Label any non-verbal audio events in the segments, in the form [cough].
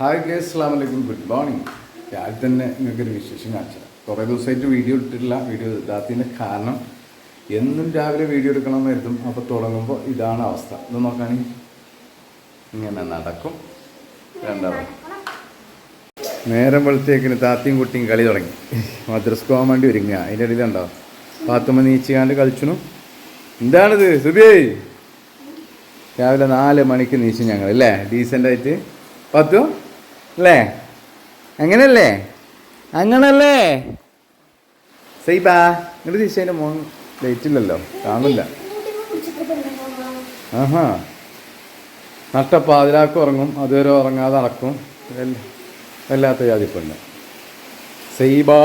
Hi guys അസ്സാം വലൈക്കും good morning രാവിലെ തന്നെ നിങ്ങൾക്കൊരു വിശേഷം കാണിച്ചത് കുറേ ദിവസമായിട്ട് വീഡിയോ ഇട്ടിട്ടില്ല. വീഡിയോ ഇടാത്തതിന്റെ കാരണം എന്നും രാവിലെ വീഡിയോ എടുക്കണമെന്ന് കരുതും അപ്പോൾ തുടങ്ങുമ്പോൾ ഇതാണ് അവസ്ഥ. ഇത് നോക്കുകയാണെങ്കിൽ ഇങ്ങനെ നടക്കും. രണ്ടാമത് നേരം വെളുത്തേക്കിന് താത്തിയും കുട്ടിയും കളി തുടങ്ങി. മദ്രസ് പോകാൻ വേണ്ടി ഒരുങ്ങുക അതിന്റെ ഇടയിലുണ്ടാവും പാത്തുമ്മ നീച്ചുകാണ്ട് കളിച്ചു എന്താണിത്? സുബിയേ രാവിലെ നാല് മണിക്ക് നീച്ചു ഞങ്ങൾ അല്ലേ? ഡീസന്റായിട്ട് പത്തു അല്ലേ അങ്ങനല്ലേ? അങ്ങനല്ലേ സൈബാ ഇങ്ങോട്ട് ചേച്ചേന്റെ മോൻ ലൈറ്റില്ലല്ലോ കാണില്ല ആഹാ. നട്ടപ്പാതിരാക്ക് ഉറങ്ങും അതുവരെ ഉറങ്ങാതെ നടക്കും. വല്ല- വല്ലാത്ത ജാതിപ്പെണ്ണ് സൈബാ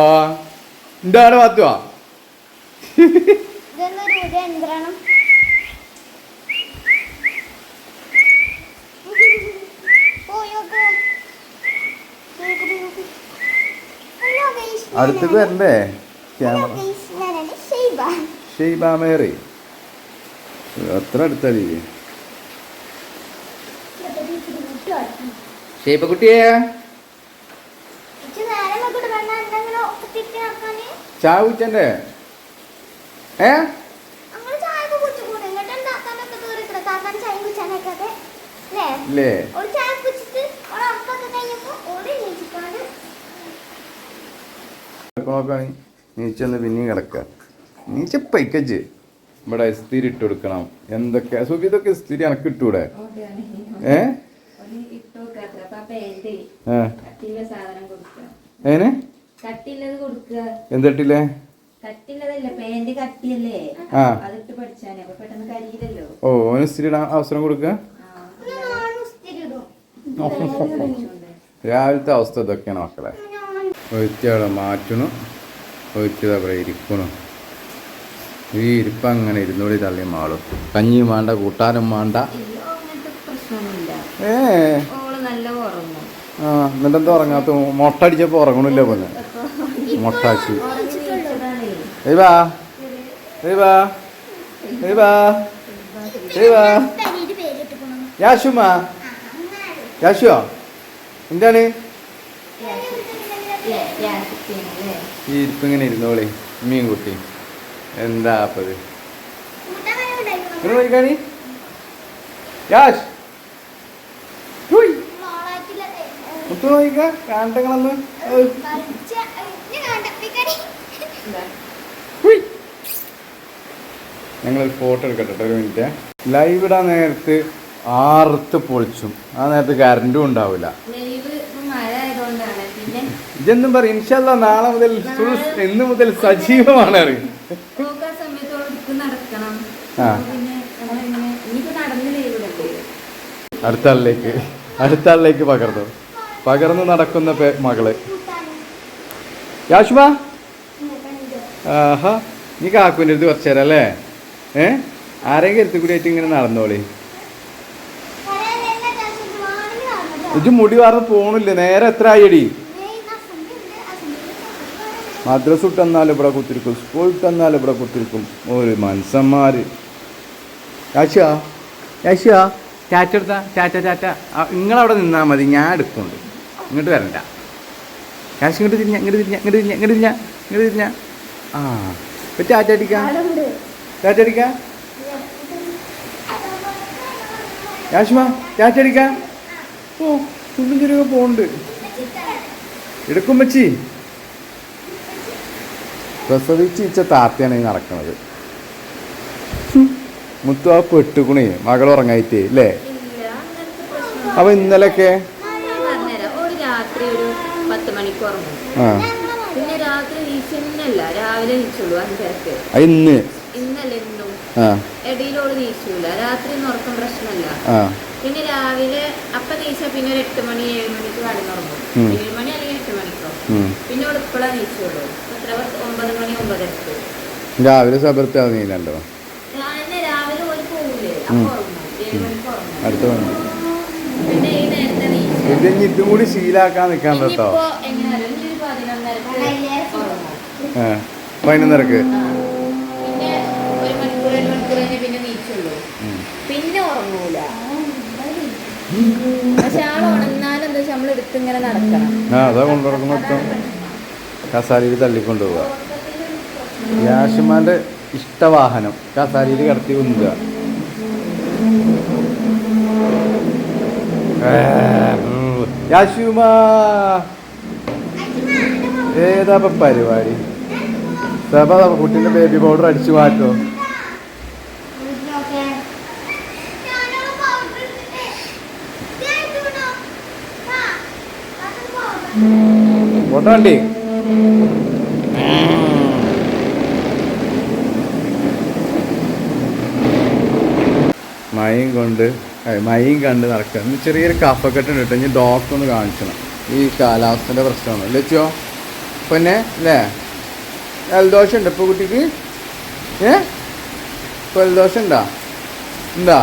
പാത്തുവാ ഇതൊന്നൊരു യന്ത്രണം പോയോക്ക് നോക്ക് നോക്ക്. ഹലോ ഗൈസ് അടുത്തേക്ക് വരണ്ടേ? ക്യാമറ ഷെയ്ബ. മേറി. അത്ര അടുത്തടി? ഷെയ്ബ കുട്ടിയെ? ഇച്ച് നേരം നോക്കിട്ട് വേണ്ട എന്തെങ്കിലും തിരിച്ച് നടക്കാന് ചാവുച്ചന്റെ ഏ അങ്ങനെ ചായ ഒക്കെ കുടിച്ചു കൂടെ എന്നിട്ട് എന്താക്കാനൊക്കെ കയറിക്കണ താക്കാൻ ചായ കുടിച്ചാനൊക്കെ അല്ലേ ഇല്ലേ ഒരു ചായ കുടിച്ചിട്ട് ഓളെ ഉറക്കൊക്കെ കഴിഞ്ഞപ്പോ ഓടി നീച്ചിക്കാണ്ട് നോക്കുകയാണെങ്കിൽ നീച്ചൊന്ന് പിന്നെയും കിടക്കുക നീച്ച പൈക്കച്ച് ഇവിടെ സ്ഥിരി ഇട്ട് കൊടുക്കണം. എന്തൊക്കെ? സുഖി ഇതൊക്കെ സ്ഥിരി എനക്ക് ഇട്ടൂടെ ഏ? ഏനെ? എന്തിട്ടില്ലേ? ഓ ഓന് സ്ഥിരി ഇടാൻ അവസരം കൊടുക്കുക പഠിച്ചോണ്ട്. രാവിലത്തെ അവസ്ഥ ഇതൊക്കെയാണ് മക്കളെ. ഒഴിച്ചവിടെ മാറ്റണം ഒഴിച്ചത് അവിടെ ഇരിക്കണം ഈ ഇരിപ്പ് അങ്ങനെ ഇരുന്നൂടി തള്ളി മാളും. കഞ്ഞിയും വേണ്ട കൂട്ടാനും വേണ്ട ഏ. ആ എന്നിട്ടെന്താ ഉറങ്ങാത്ത മുട്ട അടിച്ചപ്പോ ഉറങ്ങണില്ല പോലെ. മൊട്ടാച്ചി ഉറങ്ങി നീച്ചതാണേ ഏയ് വാ ഏയ് വാ ഏയ് വാ ഏയ് വാ തനിയുടെ പേരിട്ടിക്കണം യാശുമാ യാശുവോ? എന്താണ്? ഈ ഇരിപ്പ് ഇങ്ങനെ ഇരുന്നോളി മീൻ കുട്ടി. എന്താ അപ്പത് യാഷ്. മുത്തു കാണ്ടങ്ങളൊന്ന്? ഞങ്ങൾ ഫോട്ടോ എടുക്കട്ടെ ട്ടോ, ഒരു മിനിറ്റ്. ലൈവ് ഇടാൻ നേരത്ത് ആർത്ത് പൊളിച്ചും. ആ നേരത്ത് കറണ്ടും ഉണ്ടാവില്ല ലൈവ് ഇപ്പൊ മഴ ആയതുകൊണ്ടാണ് പിന്നെ ഇതെന്നും പറയും ഇൻഷല്ല നാളെ മുതൽ എന്ന് ഇന്ന് മുതൽ സജീവമാണ് അറിയും. അടുത്താളിലേക്ക് സമയത്തോട് നടക്കണം. ആ. പിന്നെ നമ്മളിങ്ങനെ ഇനിയിപ്പോ നടന്ന് ലൈവ് ഇടണ്ടേ അടുത്ത ആളിലേക്ക് അടുത്ത ആളിലേക്ക് പകർന്നു. പകർന്നു നടക്കുന്ന മകൾ. യാഷ്മ? ആഹാ നീ കാക്കുവിന്റെ അടുത്ത് കുറച്ചു തരാം അല്ലേ? ഏ? ആരെങ്കിലും എടുത്തു കൂടി ആയിട്ട് ഇങ്ങനെ നടന്നോളി. ഇത് മുടി വാർന്ന് പോണില്ല? നേരെ എത്ര ആയിടി മദ്രസ് ഇട്ടെന്നാൽ ഇവിടെ കുത്തിരിക്കും സ്കൂൾ ഇട്ടെന്നാൽ ഇവിടെ കുത്തിരിക്കും. ഒരു മനുഷ്യന്മാർ യാശിയാ യാശിയാ. ചാറ്റ എടുത്താ ചാറ്റ. ചാറ്റ നിങ്ങളവിടെ നിന്നാൽ മതി ഞാൻ എടുക്കുന്നുണ്ട് ഇങ്ങോട്ട് വരണ്ട. കാശ് ഇങ്ങോട്ട് തിരിഞ്ഞ ഇങ്ങോട്ട് തിരിഞ്ഞ ഇങ്ങോട്ട് തിരിഞ്ഞ ഇങ്ങോട്ട് തിരിഞ്ഞ ഇങ്ങോട്ട് തിരിഞ്ഞ. ആ ഇപ്പം ചാറ്റടിക്കാം യാഷ്മ ടാറ്റ അടിക്കാം. ഓ തുള്ളും ചെരുവ പോണ്ട് എടുക്കും വെച്ചി പ്രസവിച്ച് ഇച്ച താത്തയാണ് ഈ നടക്കണത്. മുത്തു ആ പെട്ടുകുണി മകൾ ഉറങ്ങായിട്ടേ അല്ലേ അപ്പൊ ഇന്നലൊക്കെ? ഒരു രാത്രി ഒരു പത്ത് മണിക്ക് ഉറങ്ങും. പിന്നെ രാത്രി രാവിലെ നീച്ചുള്ളൂ അഞ്ചരക്ക്. ആ, ഇന്ന്? ഇന്നല്ല ഇന്നും. ആ. ഇടയിലോട് നീച്ചൂല രാത്രി ഒന്നും ഉറക്കം പ്രശ്നമല്ല. പിന്നെ രാവിലെ അപ്പൊ നീച്ച പിന്നെ ഒരു എട്ട് മണി ഏഴ് മണിക്ക് കടന്നുറങ്ങും. ഏഴ് മണി അല്ലെങ്കിൽ എട്ട് മണിക്കോ ഉം. പിന്നെ ഇവിടെ ഇപ്പോഴാ നീച്ചുള്ളൂ എത്ര പത്ത് ഒമ്പത് മണി ഒമ്പതരക്ക്. രാവിലെ സബർത്ത് ഇറങ്ങിയില്ലല്ലോ രാവിലെ രാവിലെ ഒരു അടുത്ത വണ്ടി പിന്നെ ഈ നേരത്തെ നീച്ച ഇത് ഇനി ഇതും കൂടി ശീലാക്കാൻ നിൽക്കാൻ കേട്ടോ പതിനൊന്നരക്ക് പിന്നെ ഒരു മണിക്കൂർ രണ്ട് മണിക്കൂർ കഴിഞ്ഞ് പിന്നെ നീച്ചുള്ളൂ. പിന്നെ ഉറങ്ങൂല. പക്ഷെ ആൾ ഉണർന്നാലും എന്താ വെച്ചാൽ നമ്മൾ എടുത്തിങ്ങനെ നടക്കണം. ആ അതാ കൊണ്ടുനടക്കുമ്പോൾ മൊത്തം കസാലയിൽ തള്ളിക്കൊണ്ട് പോവുക യാഷുമാന്റെ ഇഷ്ടവാഹനം കസാലയിൽ കടത്തി ഉന്തുക. യാശുമാ ഏതാ പരിപാടി? സഭ കുട്ടീന്റെ ബേബി പൗഡർ അടിച്ചു മാറ്റോ ഞാനൊരു മയും കൊണ്ട് മയം കണ്ട് നടക്കുക ചെറിയൊരു കഫക്കെട്ടുണ്ട് കേട്ടോ. ഇനി ഡോക്ടർ ഒന്ന് കാണിക്കണം. ഈ കാലാവസ്ഥന്റെ പ്രശ്നമാണ്. ലച്ചോ പിന്നെ അല്ലേ ജലദോഷം ഉണ്ട് ഇപ്പോൾ കുട്ടിക്ക്? ഏ? ജലദോഷം ഉണ്ടോ ഉണ്ടാ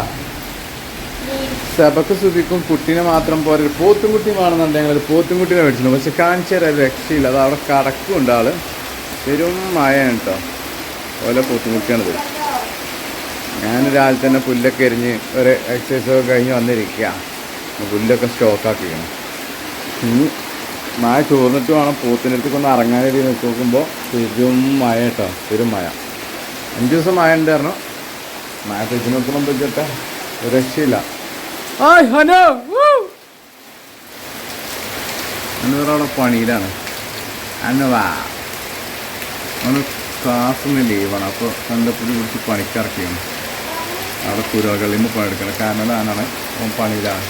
സഭക്ക് സുതിക്കും കുട്ടീനെ മാത്രം പോരെ. ഒരു പോത്തും കുട്ടി വേണമെന്നുണ്ടെങ്കിൽ ഒരു പോത്തും കുട്ടീനെ മേടിച്ചിട്ടുണ്ട് പക്ഷെ കാണിച്ചു തരാൻ ഒരു രക്ഷയില്ല. അത് അവിടെ കടക്കുന്നുണ്ട് ആൾ പെരും മഴയാണ് കേട്ടോ ഓരോ പോത്തും കുട്ടിയാണിത് ഞാൻ രാവിലെ തന്നെ പുല്ലൊക്കെ എരിഞ്ഞ് ഒരു എക്സസൈസ് ഒക്കെ കഴിഞ്ഞ് വന്നിരിക്കുക പുല്ലൊക്കെ സ്റ്റോക്കാക്കിയാണ് ഇനി മഴ ചോർന്നിട്ട് വേണം പോത്തിന്റെ അടുത്തേക്ക് ഒന്ന് ഇറങ്ങാനായിട്ട് നോക്കുമ്പോൾ പെരും മഴ കേട്ടോ പെരും മഴ. അഞ്ച് ദിവസം മഴ ഉണ്ടായിരുന്നു. മഴ പെയ്ച്ച് നോക്കുമ്പോൾ ഒരു രക്ഷയില്ല. ഹായ് ഹനോ അന്നൂറവിടെ പണിയിലാണ്. അന്ന് വാ അവന് ക്ലാസ്സിന് ലീവാണ് അപ്പോൾ കണ്ടപ്പോൾ പിടിച്ച് പണിക്കിറക്കിയാണ്. അവിടെ കുരകളിന്ന് പണിയെടുക്കണം. കാരണം ഞാനാണ് അവൻ പണിയിലാണ്.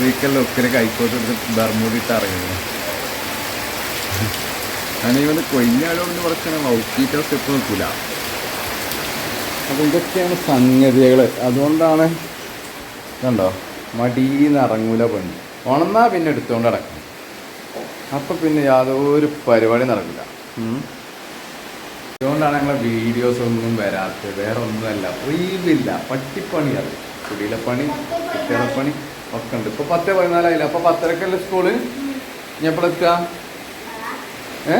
ഒരിക്കലും ഒക്കെ കൈക്കോട്ട് എടുത്ത് ബർമൂടിയിട്ട് ഇറങ്ങിയത് ഞാൻ ഇവന് കൊയ്യാലോണ്ട് കുറച്ചാണ് വൗക്കിയിട്ട് സ്റ്റെപ്പ് നിൽക്കില്ല അപ്പോൾ ഇതൊക്കെയാണ് സംഗതികൾ അതുകൊണ്ടാണ് കണ്ടോ? മടിയിൽ ഇറങ്ങൂല പണി ഉണന്നാ പിന്നെ എടുത്തുകൊണ്ട് നടക്കും. അപ്പം പിന്നെ യാതൊരു പരിപാടി നടക്കില്ല. അതുകൊണ്ടാണ് ഞങ്ങളെ വീഡിയോസ് ഒന്നും വരാത്തത്. വേറെ ഒന്നുമല്ല. പട്ടിപ്പണി പട്ടിപ്പണിയാണ് കുടിയിലെ പണി കുട്ടികളെ പണി ഒക്കെ ഉണ്ട്. ഇപ്പൊ പത്ത് പതിനാലായില്ല? അപ്പൊ പത്തരക്കല്ലേ സ്കൂൾ ഇനി എപ്പോഴെത്തുക ഏ?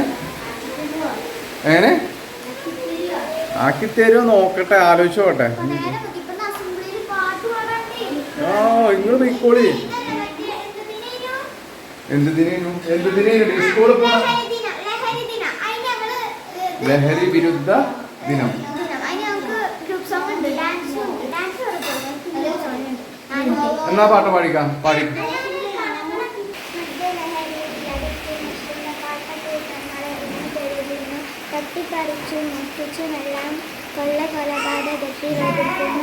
എങ്ങനെ? ആക്കി തരുമോ നോക്കട്ടെ. ആലോചിച്ചോട്ടെ ഇപ്പൊ നേരെ മതി. ഇപ്പൊ അസംബ്ലിയിൽ പാട്ട് പാടാണ്ടേ. ആ എന്ത് എന്ത് ലഹരി വിരുദ്ധ ദിനം. എന്നാ പാട്ട് പാടിക്കാം? പാടി. തട്ടിപ്പറിച്ചു മുട്ടിച്ചുമെല്ലാം കൊള്ള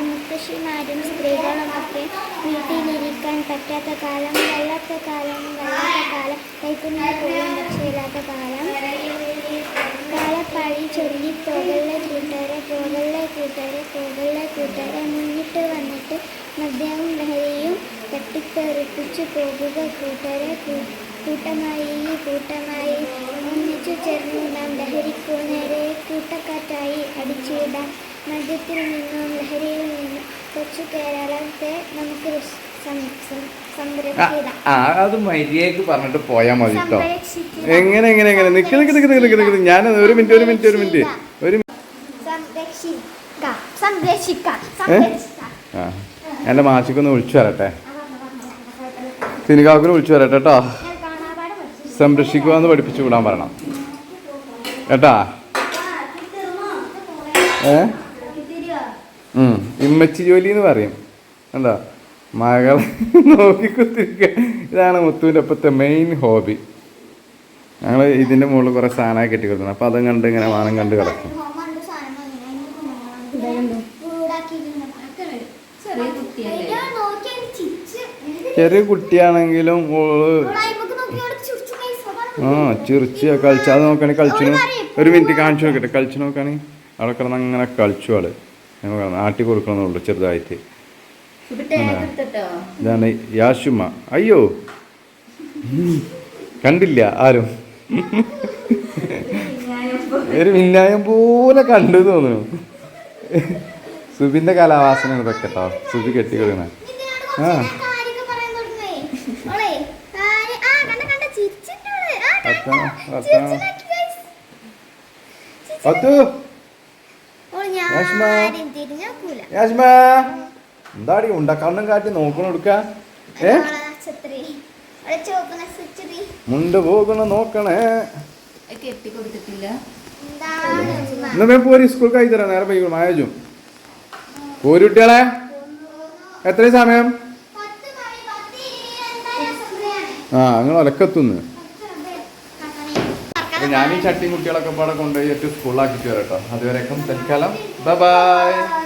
മുത്തശ്ശിമാരും സ്ത്രീകളുമൊക്കെ വീട്ടിലിരിക്കാൻ പറ്റാത്ത കാലം വല്ലാത്ത കാലം വല്ലാത്ത കാലം കൈക്കുഞ്ഞിന് പോലും രക്ഷയില്ലാത്ത കാലം. കാലപ്പഴി ചൊല്ലി പോകല്ലേ കൂട്ടരെ പോകല്ലേ കൂട്ടരെ പോകല്ലേ കൂട്ടരെ മുന്നിട്ട് വന്നിട്ട് മദ്യവും ലഹരിയും തട്ടിത്തെറിപ്പിച്ചു പോകുക കൂട്ടരെ കൂട്ടമായി കൂട്ടമായി. ഒന്നിച്ചു ചേർന്ന് നാം ലഹരിക്കു നേരെ കൂട്ടക്കാറ്റായി അടിച്ചുവിടാം മദ്യത്തിൽ നിന്നും ലഹരിയിൽ നിന്നും കൊച്ചു കേരളത്തെ നമുക്ക് ആ അത് മര്യാദയ്ക്ക് പറഞ്ഞിട്ട് പോയാൽ മതി കേട്ടോ എങ്ങനെ എങ്ങനെ എങ്ങനെ? നിക്ക് നിക്ക് നിക്ക് നിക്ക് നിക്ക് നിക്ക്. ഞാൻ ഒരു മിനിറ്റ് ഒരു മിനിറ്റ് ഒരു മിനിറ്റ്. ഒരു എന്റെ മാഷിക്കൊന്ന് വിളിച്ചു വരട്ടെ. സിനികാക്കിന് വിളിച്ചു വരട്ടെ കേട്ടോ സംരക്ഷിക്കുക എന്ന് പഠിപ്പിച്ചു വിടാൻ പറയണം. കേട്ടാ? ഏ. ഇമ്മച്ചി ജോലി എന്ന് പറയും. എന്താ മകളെ [laughs] നോക്കിക്കുത്തിരിക്കുക ഇതാണ് മുത്തുവിന്റെ ഇപ്പോഴത്തെ മെയിൻ ഹോബി ഞങ്ങൾ ഇതിന്റെ മുകളിൽ കുറേ സാധനമായി കെട്ടി കൊടുക്കണം അപ്പോൾ അതും കണ്ട് ഇങ്ങനെ വാനം കണ്ട് കിടക്കും. ചെറിയ കുട്ടിയാണെങ്കിലും ഓൾ ആ ചിറിച്ച് കളിച്ച്. അത് നോക്കണേ കളിച്ചു ഒരു മിനിറ്റ് കാണിച്ചു നോക്കട്ടെ. കളിച്ചു നോക്കാണെങ്കിൽ അവിടെ കിടന്ന് അങ്ങനെ കളിച്ചു ആൾ. ആട്ടി കൊടുക്കണമെന്നുള്ളൂ ചെറുതായിട്ട്. ഇതാണ് യാഷുമ അയ്യോ. കണ്ടില്ല ആരും. ഒരു മിന്നായം പോലെ കണ്ടു തോന്നുന്നു. സുബിന്റെ കലാവാസന ഇതൊക്കെ കേട്ടോ സുബി കെട്ടിക്കൊടുക്കണ ആ. വർത്താനം, വർത്താനം. പത്തു യാഷ്മ. എന്താടി ഉണ്ട കണ്ണും കാട്ടി നോക്കണം എടുക്ക. ഏ? മുണ്ട് പോകണ നോക്കണേ? എന്നാ വേഗം പോരി സ്കൂൾ കഴി തരാം. നേരെ പോയി മായജും. പോരി കുട്ടികളെ. എത്ര സമയം. ആ നിങ്ങൾ ഒലക്കത്തുന്ന്. പത്ത് അപ്പൊ ഞാൻ ഈ ചട്ടിയും കുട്ടികളൊക്കെ പാടെ കൊണ്ടുപോയി ഏറ്റവും സ്കൂളിലാക്കിട്ട് വരാം കേട്ടോ. അതുവരെയൊക്കെ തൽക്കാലം. ബൈ